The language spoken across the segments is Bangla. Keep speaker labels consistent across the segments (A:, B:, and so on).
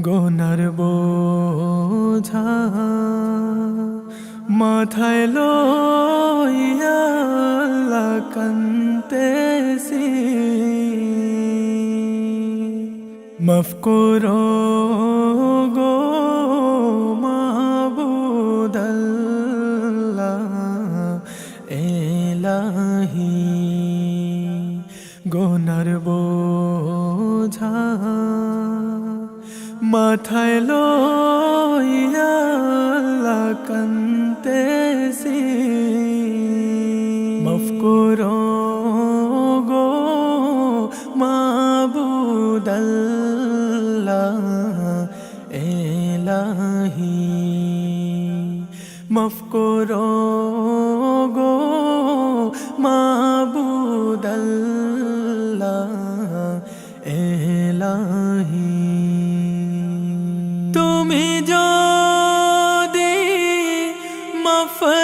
A: গোনার বোঝা মাথায় লইয়া কান্তেছি মাফ করো গো এলাহি। গোনার বোঝা মাথায় লইয়া কান্তেছি মাফ করো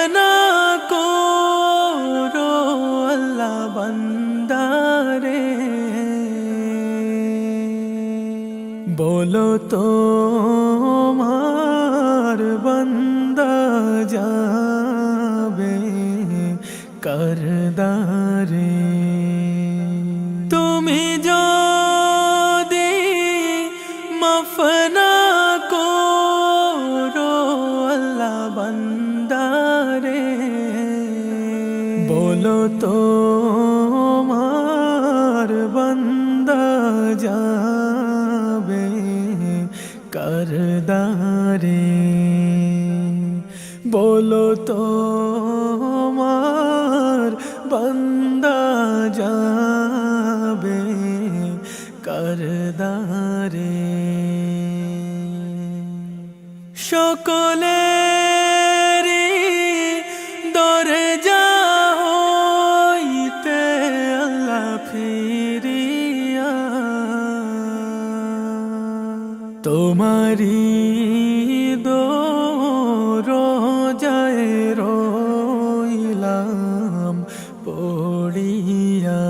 A: না করো আল্লাহ বন্দারে। বলো তো মার বন্দা যাবে করদারে। বলো তো মার বন্দা যাবে করদারে। বলো তো মার বন্দা যাবে করদারে। সকলেরই তোমারি দোরজায় রইলাম পড়িয়া।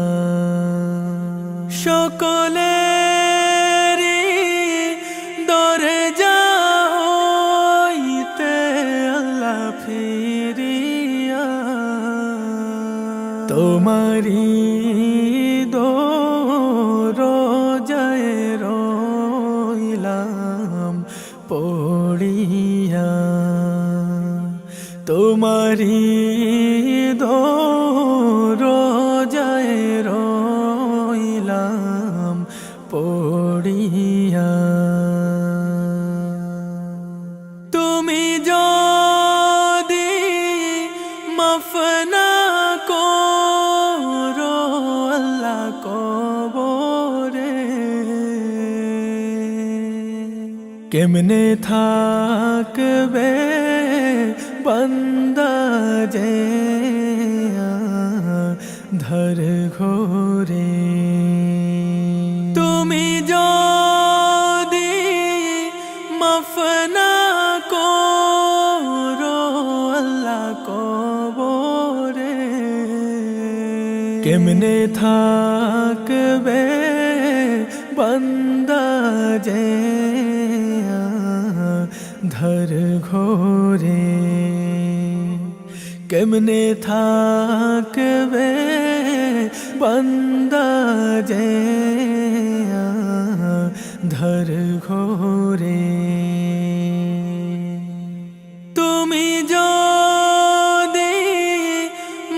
A: আল্লাহ ফিরিয়া। তোমারি দোরজায় তোমারি দোরজায় রইলাম পড়িয়া। তুমি যদি মাফ না করো আল্লাহ কবরে কেমনে থাকবে বন্দা যে ধর ঘোরে তুমি যদি মাফ না করো আল্লাহ কবরে কেমনে থাকবে বন্দা যে ধর ঘোরে কেমনে থাকবে বন্দা যে ধর ঘোরে? তুমি যদি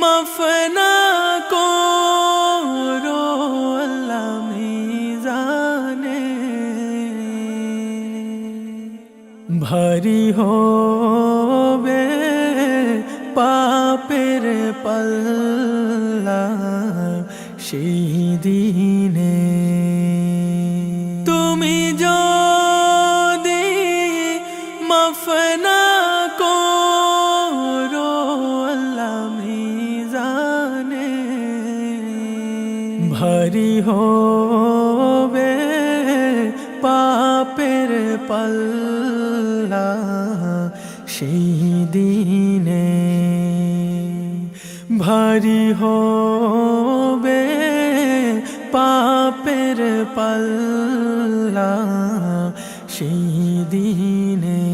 A: মাফ না করো, আল্লাহ মিজানে ভারী হবে পাপের পাল্লা সেই দিনে। তুমি যদি মাফ না করো, আল্লাহ মিজানে ভারী হবে পাপের পাল্লা সেই দিনে। ভারী হবে পাপের পাল্লা সেই দিনে।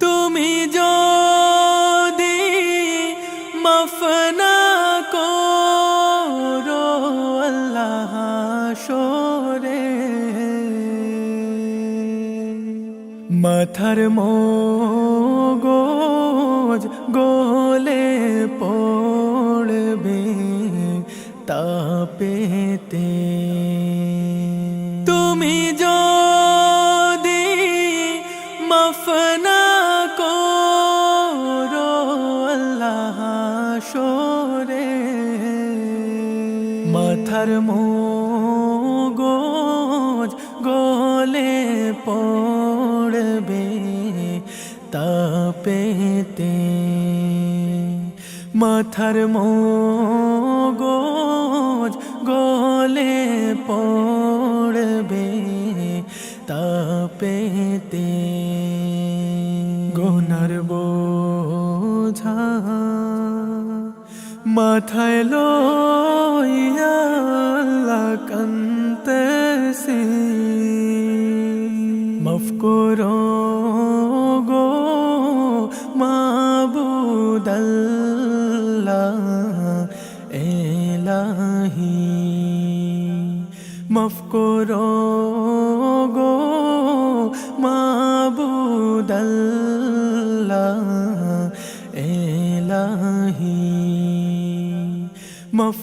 A: তুমি যদি মফনা করো আল্লাহ সরে। মাথার মগজ গোলে পড়বে তাপেতে। তুমি যদি মাফ না করো আল্লাহ সরে, মাথার মগজ গলে পড়বে। তাপেতে মাথার মগজ গলে পড়বে তাপেতে গোনার বোঝা মাথায় লইয়া আল্লাহ কান্তেছি মাফ করো এলাহি। মাফ করো গো মাবুদাল্লাহ এলাহি। মাফ